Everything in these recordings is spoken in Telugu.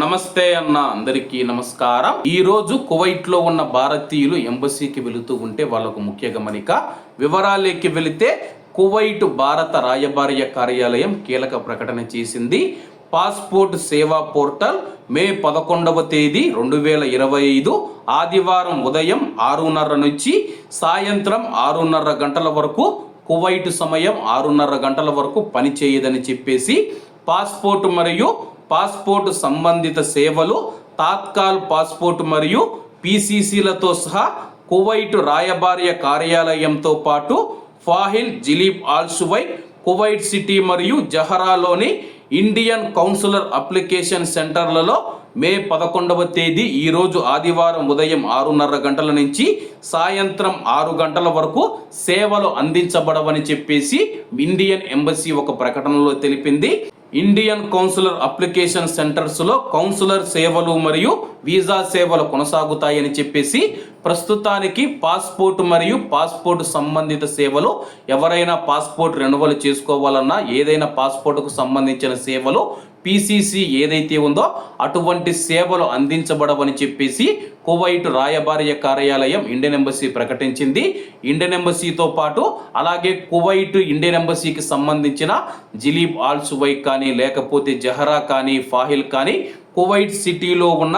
నమస్తే అన్న అందరికీ నమస్కారం. ఈ రోజు కువైట్లో ఉన్న భారతీయులు ఎంబసీకి వెళుతూ ఉంటే వాళ్ళకు ముఖ్య గమనిక వివరాలకి వెళితే కువైట్ భారత రాయబార్య కార్యాలయం కీలక ప్రకటన చేసింది. పాస్పోర్ట్ సేవా పోర్టల్ మే పదకొండవ తేదీ రెండు వేల ఇరవై ఐదు ఆదివారం ఉదయం ఆరున్నర నుంచి సాయంత్రం ఆరున్నర గంటల వరకు కువైట్ సమయం ఆరున్నర గంటల వరకు పనిచేయదని చెప్పేసి పాస్పోర్ట్ మరియు పాస్పోర్ట్ సంబంధిత సేవలు తాత్కాల్ పాస్పోర్ట్ మరియు పీసీసీలతో సహా కువైట్ రాయబార్య కార్యాలయంతో పాటు ఫాహిల్ జిలీబ్ ఆల్సువై కువైట్ సిటీ మరియు జహరాలోని ఇండియన్ కౌన్సిలర్ అప్లికేషన్ సెంటర్లలో మే పదకొండవ తేదీ ఈరోజు ఆదివారం ఉదయం ఆరున్నర గంటల నుంచి సాయంత్రం ఆరు గంటల వరకు సేవలు అందించబడవని చెప్పేసి ఇండియన్ ఎంబసీ ఒక ప్రకటనలో తెలిపింది. ఇండియన్ కౌన్సిలర్ అప్లికేషన్ సెంటర్స్లో కౌన్సిలర్ సేవలు మరియు వీసా సేవలు కొనసాగుతాయని చెప్పేసి ప్రస్తుతానికి పాస్పోర్ట్ మరియు పాస్పోర్ట్ సంబంధిత సేవలు ఎవరైనా పాస్పోర్ట్ రెన్యువల్ చేసుకోవాలన్నా ఏదైనా పాస్పోర్ట్కు సంబంధించిన సేవలు పీసీసీ ఏదైతే ఉందో అటువంటి సేవలు అందించబడవని చెప్పేసి కువైట్ రాయబారియ కార్యాలయం ఇండియన్ ఎంబసీ ప్రకటించింది. ఇండియన్ ఎంబసీతో పాటు అలాగే కువైట్ ఇండియన్ ఎంబసీకి సంబంధించిన జిలీబ్ ఆల్ సువై కానీ లేకపోతే జహరా కానీ ఫాహిల్ కానీ కువైట్ సిటీలో ఉన్న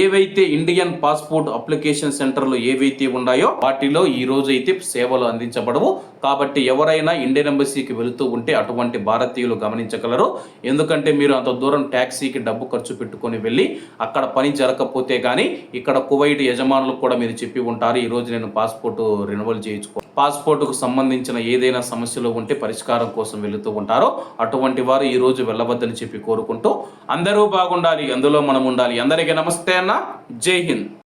ఏవైతే ఇండియన్ పాస్పోర్ట్ అప్లికేషన్ సెంటర్లు ఏవైతే ఉన్నాయో వాటిలో ఈ రోజు అయితే సేవలు అందించబడవు. కాబట్టి ఎవరైనా ఇండియన్ ఎంబసీకి వెళుతూ ఉంటే అటువంటి భారతీయులు గమనించగలరు. ఎందుకంటే మీరు అంత దూరం ట్యాక్సీకి డబ్బు ఖర్చు పెట్టుకొని వెళ్ళి అక్కడ పని జరగకపోతే కానీ ఇక్కడ కువైట్ యజమానులకు కూడా మీరు చెప్పి ఉంటారు ఈరోజు నేను పాస్పోర్ట్ రెన్యువల్ చేయించుకో పాస్పోర్ట్కు సంబంధించిన ఏదైనా సమస్యలు ఉంటే పరిష్కారం కోసం వెళుతూ ఉంటారో అటువంటి వారు ఈరోజు వెళ్ళవద్దని చెప్పి కోరుకుంటూ అందరూ బాగుండాలి అందులో మనం ఉండాలి. అందరికీ నమస్తే అన్న. జై హింద్.